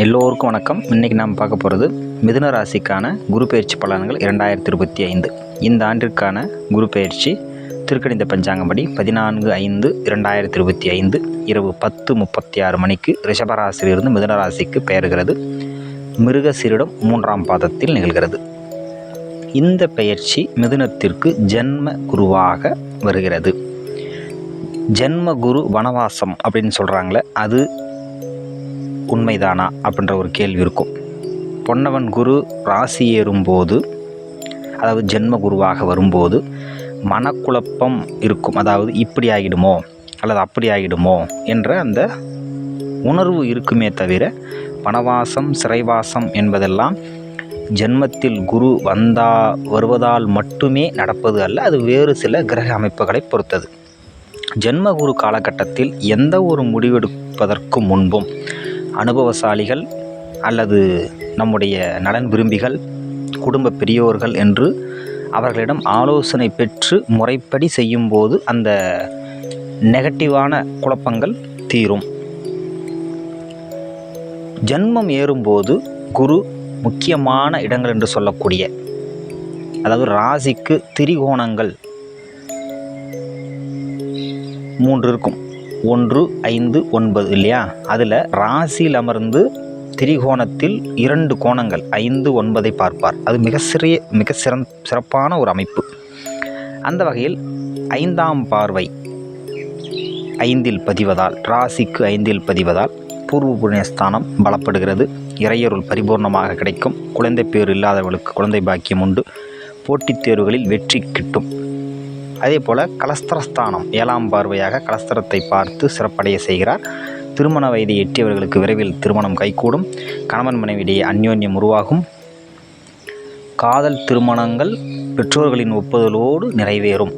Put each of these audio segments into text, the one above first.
எல்லோருக்கும் வணக்கம். இன்றைக்கி நாம் பார்க்க போகிறது மிதுன ராசிக்கான குரு பயிற்சி பலன்கள் இரண்டாயிரத்தி இருபத்தி ஐந்து. இந்த ஆண்டிற்கான குரு பயிற்சி திருக்கணித பஞ்சாங்கப்படி பதினான்கு ஐந்து இரண்டாயிரத்தி இருபத்தி ஐந்து இரவு பத்து முப்பத்தி ஆறு மணிக்கு ரிஷபராசியிலிருந்து மிதுன ராசிக்கு பெயர்கிறது. மிருகசீரிடம் மூன்றாம் பாதத்தில் நிகழ்கிறது. இந்த பெயர்ச்சி மிதுனத்திற்கு ஜென்ம குருவாக வருகிறது. ஜென்ம குரு வனவாசம் அப்படின்னு சொல்கிறாங்களே அது உண்மைதானா அப்படின்ற ஒரு கேள்வி இருக்கும். பொன்னவன் குரு ராசி ஏறும்போது அதாவது ஜென்ம குருவாக வரும்போது மனக்குழப்பம் இருக்கும். அதாவது இப்படி ஆகிடுமோ அல்லது அப்படி ஆகிடுமோ என்ற அந்த உணர்வு இருக்குமே தவிர வனவாசம் சிறைவாசம் என்பதெல்லாம் ஜென்மத்தில் குரு வந்தா வருவதால் மட்டுமே நடப்பது அல்ல அது வேறு சில கிரக அமைப்புகளை பொறுத்தது. ஜென்ம குரு காலகட்டத்தில் எந்த ஒரு முடிவெடுப்பதற்கு முன்பும் அனுபவசாலிகள் அல்லது நம்முடைய நலன் விரும்பிகள் குடும்ப பெரியோர்கள் என்று அவர்களிடம் ஆலோசனை பெற்று முறைப்படி செய்யும்போது அந்த நெகட்டிவான குழப்பங்கள் தீரும். ஜென்மம் ஏறும்போது குரு முக்கியமான இடங்கள் என்று சொல்லக்கூடிய அதாவது ராசிக்கு திரிகோணங்கள் மூன்று இருக்கும். ஒன்று ஐந்து ஒன்பது இல்லையா? அதில் ராசியில் அமர்ந்து திரிகோணத்தில் இரண்டு கோணங்கள் ஐந்து ஒன்பதை பார்ப்பார். அது மிக சிறிய மிக சிறந் சிறப்பான ஒரு அமைப்பு. அந்த வகையில் ஐந்தாம் பார்வை ஐந்தில் பதிவதால் ராசிக்கு ஐந்தில் பதிவதால் பூர்வ புண்ணியஸ்தானம் பலப்படுகிறது. இறையருள் பரிபூர்ணமாக கிடைக்கும். குழந்தை பேர் இல்லாதவர்களுக்கு குழந்தை பாக்கியம் உண்டு. போட்டித் தேர்வுகளில் வெற்றி கிட்டும். அதே போல் கலஸ்திரஸ்தானம் ஏழாம் பார்வையாக கலஸ்திரத்தை பார்த்து சிறப்படைய செய்கிறார். திருமண வயதை எட்டியவர்களுக்கு விரைவில் திருமணம் கைகூடும். கணவன் மனைவியிடையே அந்யோன்யம் உருவாகும். காதல் திருமணங்கள் பெற்றோர்களின் ஒப்புதலோடு நிறைவேறும்.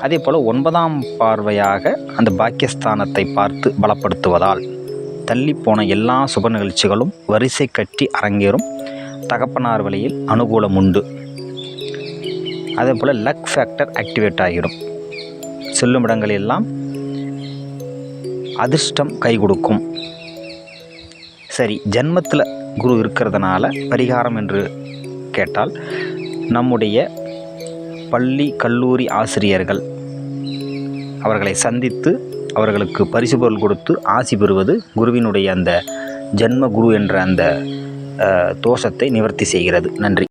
அதே போல் ஒன்பதாம் பார்வையாக அந்த பாக்கியஸ்தானத்தை பார்த்து பலப்படுத்துவதால் தள்ளிப்போன எல்லா சுப நிகழ்ச்சிகளும் வரிசை கட்டி அரங்கேறும். தகப்பனார் வழியில் அனுகூலம் உண்டு. அதே போல் லக் ஃபேக்டர் ஆக்டிவேட் ஆகிடும். செல்லும் இடங்களெல்லாம் அதிர்ஷ்டம் கை கொடுக்கும். சரி ஜென்மத்தில் குரு இருக்கிறதுனால பரிகாரம் என்று கேட்டால் நம்முடைய பள்ளி கல்லூரி ஆசிரியர்கள் அவர்களை சந்தித்து அவர்களுக்கு பரிசு பொருள் கொடுத்து ஆசி பெறுவது குருவினுடைய அந்த ஜென்ம குரு என்ற அந்த தோஷத்தை நிவர்த்தி செய்கிறது. நன்றி.